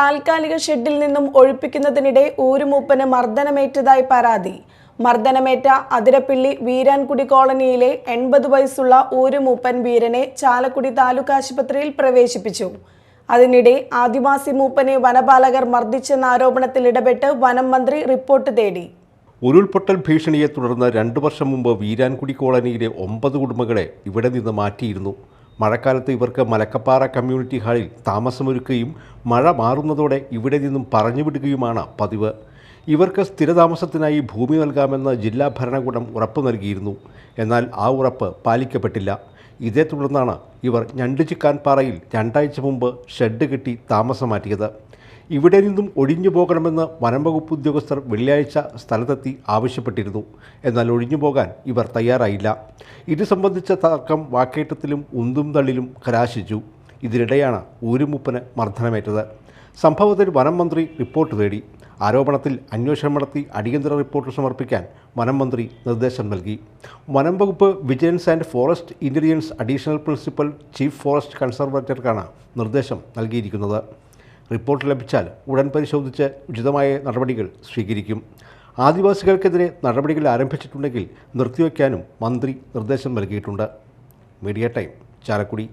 താൽക്കാലിക ഷെഡിൽ നിന്നും ഒഴിപ്പിക്കുന്നതിനിടെ ഊരുമൂപ്പന് മർദ്ദനമേറ്റതായി പരാതി. മർദ്ദനമേറ്റ അതിരപ്പിള്ളി വീരാൻകുടി കോളനിയിലെ എൺപത് വയസ്സുള്ള ഊരുമൂപ്പൻ വീരനെ ചാലക്കുടി താലൂക്ക് ആശുപത്രിയിൽ പ്രവേശിപ്പിച്ചു. അതിനിടെ ആദിവാസി മൂപ്പനെ വനപാലകർ മർദ്ദിച്ചെന്ന ആരോപണത്തിൽ ഇടപെട്ട് വനം മന്ത്രി റിപ്പോർട്ട് തേടി. ഉരുൾപൊട്ടൽ ഭീഷണിയെ തുടർന്ന് രണ്ടു വർഷം മുമ്പ് വീരാൻകുടി കോളനിയിലെ ഒമ്പത് കുടുംബങ്ങളെ ഇവിടെ നിന്ന് മാറ്റിയിരുന്നു. മഴക്കാലത്ത് ഇവർക്ക് മലക്കപ്പാറ കമ്മ്യൂണിറ്റി ഹാളിൽ താമസമൊരുക്കുകയും മഴ മാറുന്നതോടെ ഇവിടെ നിന്നും പറഞ്ഞുവിടുകയുമാണ് പതിവ്. ഇവർക്ക് സ്ഥിരതാമസത്തിനായി ഭൂമി നൽകാമെന്ന് ജില്ലാ ഭരണകൂടം ഉറപ്പ് നൽകിയിരുന്നു. എന്നാൽ ആ ഉറപ്പ് പാലിക്കപ്പെട്ടില്ല. ഇതേ തുടർന്നാണ് ഇവർ ഞണ്ടുചിക്കാൻ പാറയിൽ രണ്ടാഴ്ച മുമ്പ് ഷെഡ് കെട്ടി താമസം മാറ്റിയത്. ഇവിടെ നിന്നും ഒഴിഞ്ഞു പോകണമെന്ന് വനംവകുപ്പ് ഉദ്യോഗസ്ഥർ വെള്ളിയാഴ്ച സ്ഥലത്തെത്തി ആവശ്യപ്പെട്ടിരുന്നു. എന്നാൽ ഒഴിഞ്ഞു പോകാൻ ഇവർ തയ്യാറായില്ല. ഇത് സംബന്ധിച്ച തർക്കം വാക്കേറ്റത്തിലും ഉന്തും തള്ളിലും കലാശിച്ചു. ഇതിനിടെയാണ് ഊരുമുപ്പന് മർദ്ദനമേറ്റത്. സംഭവത്തിൽ വനം മന്ത്രി റിപ്പോർട്ട് തേടി. ആരോപണത്തിൽ അന്വേഷണം നടത്തി അടിയന്തര റിപ്പോർട്ട് സമർപ്പിക്കാൻ വനം മന്ത്രി നിർദ്ദേശം നൽകി. വനം വകുപ്പ് vigilance and forest intelligence additional principal chief forest കൺസർവേറ്റർക്കാണ് നിർദ്ദേശം നൽകിയിരിക്കുന്നത്. റിപ്പോർട്ട് ലഭിച്ചാൽ ഉടൻ പരിശോധിച്ച് ഉചിതമായ നടപടികൾ സ്വീകരിക്കും. ആദിവാസികൾക്കെതിരെ നടപടികൾ ആരംഭിച്ചിട്ടുണ്ടെങ്കിൽ നിർത്തിവെക്കാനും മന്ത്രി നിർദ്ദേശം നൽകിയിട്ടുണ്ട്. Media time Chalakudy.